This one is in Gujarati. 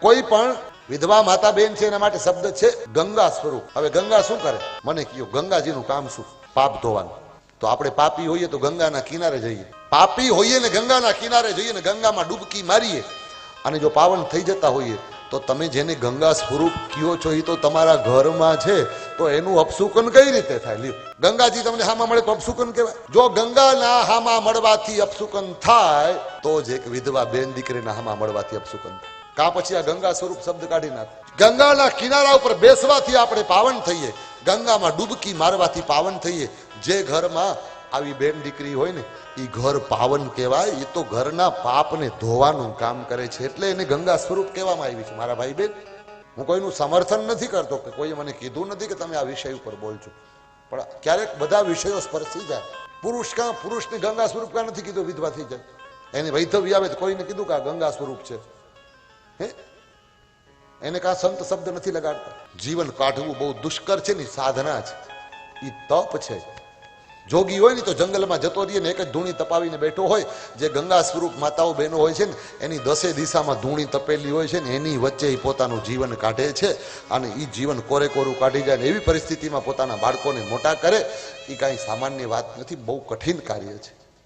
કોઈ પણ વિધવા માતા બેન છે એના માટે શબ્દ છે ગંગા સ્વરૂપ. હવે ગંગા શું કરે? મને કહ્યું ગંગાજીનું કામ શું? પાપ ધોવાનું. તો આપણે પાપી હોઈએ તો ગંગાના કિનારે જઈએ. પાપી હોઈએ ને ગંગાના કિનારે જઈએ ને ગંગામાં ડૂબકી મારીએ. અને જો પાવન થઈ જતા હોઈએ, તો તમે જેને ગંગા સ્વરૂપ કયો છો એ તો તમારા ઘરમાં છે. તો એનું અપસુકન કઈ રીતે થાય? લ્યો. ગંગાજી તમને હામાં મળે તો અપસુકન કહેવાય. જો ગંગાના હામાં મળવાથી અપસુકન થાય, તો જ એક વિધવા બેન દીકરીના હામાં મળવાથી અપસુકન થાય. કા પછી આ ગંગા સ્વરૂપ શબ્દ કાઢી નાખ? ગંગાના કિનારા ઉપર બેસવાથી આપણે પાવન થઈએ. ગંગામાં ડૂબકી મારવાથી પાવન થઈએ. જે ઘરમાં આવી બેન દીકરી હોય ને એ ઘર પાવન કહેવાય. એ તો ઘરના પાપને ધોવાનું કામ કરે છે. એટલે એને ગંગા સ્વરૂપ કહેવામાં આવી છે. મારા ભાઈ બેન, હું કોઈનું સમર્થન નથી કરતો કે કોઈએ મને કીધું નથી કે તમે આ વિષય ઉપર બોલજો. પણ ક્યારેક બધા વિષયો સ્પર્શી જાય. પુરુષ કાં પુરુષને ગંગા સ્વરૂપ કાં નથી કીધું, વિધવા થઈ જાય. એને વૈધવ્ય આવે તો કોઈને કીધું કે આ ગંગા સ્વરૂપ છે. હે? એને કાં સંત શબ્દ નથી લગાડતા? જીવન કાઢવું બહુ દુષ્કર છે, ને સાધના છે. એ તપ છે. જોગી હોય ને તો જંગલમાં જતો રહીએ ને એક જ ધૂણી તપાવીને બેઠો હોય. જે ગંગા સ્વરૂપ માતાઓ બહેનો હોય છે ને, એની દસે દિશામાં ધૂણી તપેલી હોય છે ને, એની વચ્ચે એ પોતાનું જીવન કાઢે છે. અને એ જીવન કોરે કોરું કાઢી જાય ને, એવી પરિસ્થિતિમાં પોતાના બાળકોને મોટા કરે એ કાંઈ સામાન્ય વાત નથી, બહુ કઠિન કાર્ય છે.